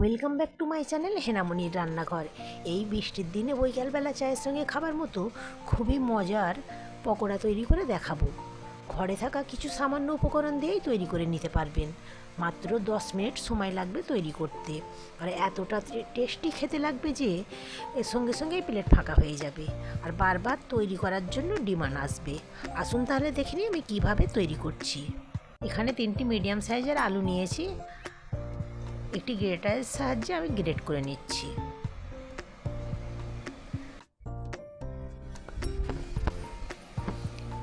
Welcome back to my channel হেনামনির রান্নাঘর এই বৃষ্টির দিনে বৈকালবেলা চায়ের সঙ্গে খাবার মতো খুবই মজার পকোড়া তৈরি করে দেখাবো। ঘরে থাকা কিছু সামান্য উপকরণ দিয়েই তৈরি করে নিতে পারবেন। মাত্র দশ মিনিট সময় লাগবে তৈরি করতে। আর এতটা টেস্টি খেতে লাগবে যে, এর সঙ্গে সঙ্গেই প্লেট ফাঁকা হয়ে যাবে। আর বারবার তৈরি করার জন্য ডিমান্ড আসবে। আসুন তাহলে দেখে নিই আমি কীভাবে তৈরি করছি। এখানে তিনটি মিডিয়াম সাইজের আলু নিয়েছি। একটি গ্রেটারের সাহায্যে আমি গ্রেট করে নিচ্ছি।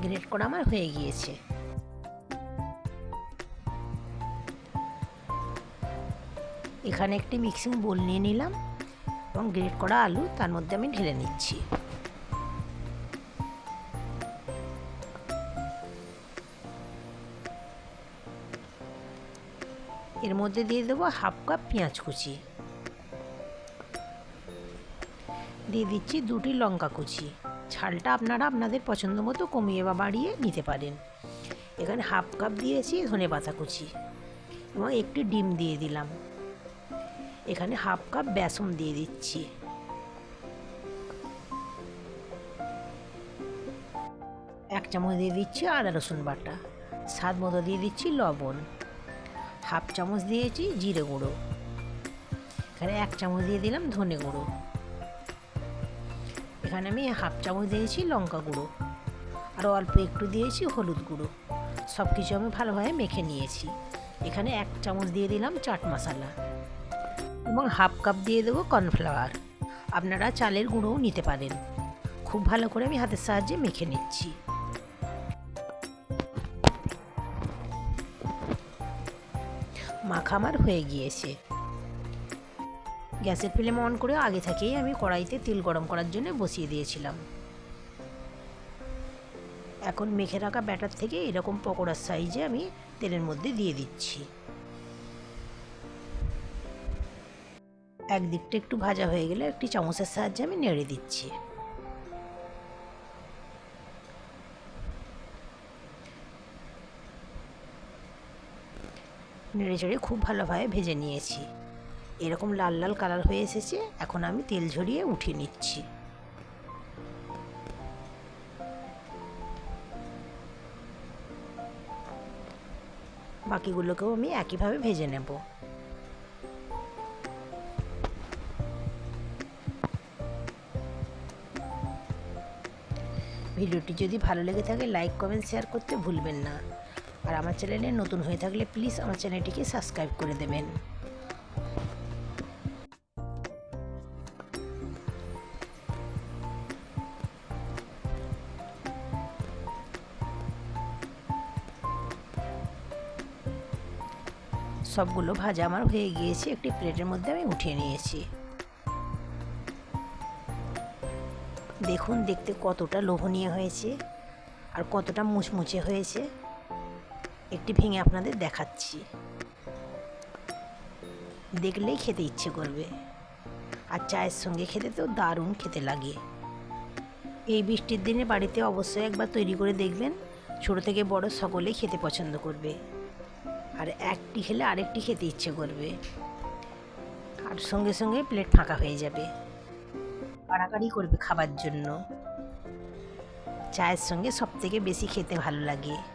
গ্রেট করা আমার হয়ে গিয়েছে। এখানে একটি মিক্সিং বোল নিয়ে নিলাম এবং গ্রেট করা আলু তার মধ্যে আমি ঢেলে নিচ্ছি। এর মধ্যে দিয়ে দেবো হাফ কাপ পেঁয়াজ কুচি। দিয়ে দিচ্ছি দুটি লঙ্কা কুচি। ঝালটা আপনারা আপনাদের পছন্দ মতো কমিয়ে বা বাড়িয়ে নিতে পারেন। এখানে হাফ কাপ দিয়েছি ধনে পাতা কুচি এবং একটি ডিম দিয়ে দিলাম। এখানে হাফ কাপ বেসন দিয়ে দিচ্ছি। এক চামচ দিয়ে দিচ্ছি আদা রসুন বাটা। স্বাদ মতো দিয়ে দিচ্ছি লবণ। হাফ চামচ দিয়েছি জিরে গুঁড়ো। এখানে এক চামচ দিয়ে দিলাম ধনে গুঁড়ো। এখানে আমি হাফ চামচ দিয়েছি লঙ্কা গুঁড়ো। আর অল্প একটু দিয়েছি হলুদ গুঁড়ো। সব কিছু আমি ভালোভাবে মেখে নিয়েছি। এখানে এক চামচ দিয়ে দিলাম চাট মশলা। এবং হাফ কাপ দিয়ে দেবো কর্নফ্লাওয়ার। আপনারা চালের গুঁড়োও নিতে পারেন। খুব ভালো করে আমি হাতের সাহায্যে মেখে নিচ্ছি। মাখা আমার হয়ে গিয়েছে। গ্যাসের ফ্লেম অন করে আগে থেকেই আমি কড়াইতে তেল গরম করার জন্য বসিয়ে দিয়েছিলাম। এখন মেখে রাখা ব্যাটার থেকে এরকম পকোড়ার সাইজে আমি তেলের মধ্যে দিয়ে দিচ্ছি। একদিকটা একটু ভাজা হয়ে গেলে একটি চামচের সাহায্যে আমি নেড়ে দিচ্ছি। নেড়ে চেড়ে খুব ভালোভাবে ভেজে নিয়েছি। এরকম লাল লাল কালার হয়ে এসেছে, এখন আমি তেল ঝরিয়ে উঠিয়ে নিচ্ছি। বাকিগুলোকেও আমি একইভাবে ভেজে নেব। ভিডিওটি যদি ভালো লেগে থাকে, লাইক, কমেন্ট, শেয়ার করতে ভুলবেন না। আর আমার চ্যানেলে নতুন হয়ে থাকলে প্লিজ আমার চ্যানেলটিকে সাবস্ক্রাইব করে দেবেন। সবগুলো ভাজা আমার হয়ে গিয়েছে, একটি প্লেটের মধ্যে আমি উঠিয়ে নিয়েছি। দেখুন, দেখতে কতটা লোভনীয় হয়েছে আর কতটা মুচমুচে হয়েছে। একটি ভেঙে আপনাদের দেখাচ্ছি। দেখলেই খেতে ইচ্ছে করবে। আর চায়ের সঙ্গে খেতে তো দারুণ খেতে লাগে। এই বৃষ্টির দিনে বাড়িতে অবশ্যই একবার তৈরি করে দেখবেন, ছোট থেকে বড় সকলেই খেতে পছন্দ করবে। আর একটি খেলে আরেকটি খেতে ইচ্ছে করবে। আর সঙ্গে সঙ্গে প্লেট ফাঁকা হয়ে যাবে। কাড়াকাড়ি করবে খাবার জন্য। চায়ের সঙ্গে সব থেকে বেশি খেতে ভালো লাগে।